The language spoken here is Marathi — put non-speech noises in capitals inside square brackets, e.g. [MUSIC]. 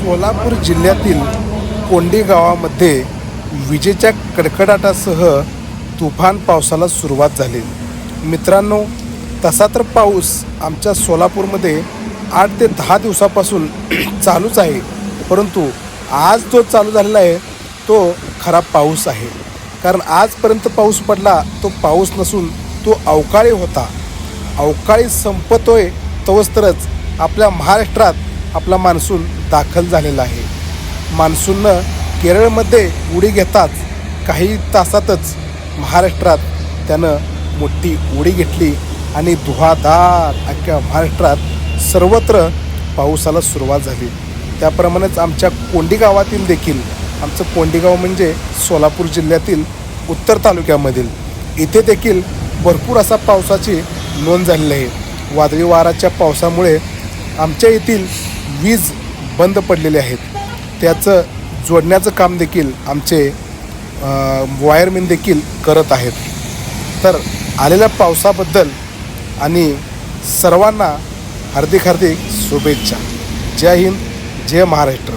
सोलापूर जिल्ह्यातील कोंडी गावामध्ये विजेच्या कडकडाटासह तुफान पावसाला सुरुवात झाली. मित्रांनो तसा तर पाऊस आमच्या सोलापूरमध्ये आठ ते दहा दिवसापासून [CLEARS THROAT] चालूच आहे. परंतु आज जो चालू झालेला आहे तो खरा पाऊस आहे. कारण आजपर्यंत पाऊस पडला तो पाऊस नसून तो अवकाळी होता. अवकाळी संपतोय तवस्तरच आपल्या महाराष्ट्रात आपला मान्सून दाखल झालेला आहे. मान्सूननं केरळमध्ये उडी घेताच काही तासातच महाराष्ट्रात त्यानं मोठी उडी घेतली आणि धुवाधार अख्ख्या महाराष्ट्रात सर्वत्र पावसाला सुरुवात झाली. त्याप्रमाणेच आमच्या कोंडी गावातील देखील आमचं कोंडी गाव म्हणजे सोलापूर जिल्ह्यातील उत्तर तालुक्यामधील इथे देखील भरपूर असा पावसाची नोंद झालेली आहे. वादळी वाराच्या पावसामुळे आमच्या येथील वीज बंद पडलेले आहेत. त्याचं जोडण्याचं काम देखील आमचे वायरमेन देखील करत आहेत. तर आलेल्या पावसाबद्दल आणि सर्वांना हार्दिक हार्दिक शुभेच्छा. जय हिंद जय महाराष्ट्र.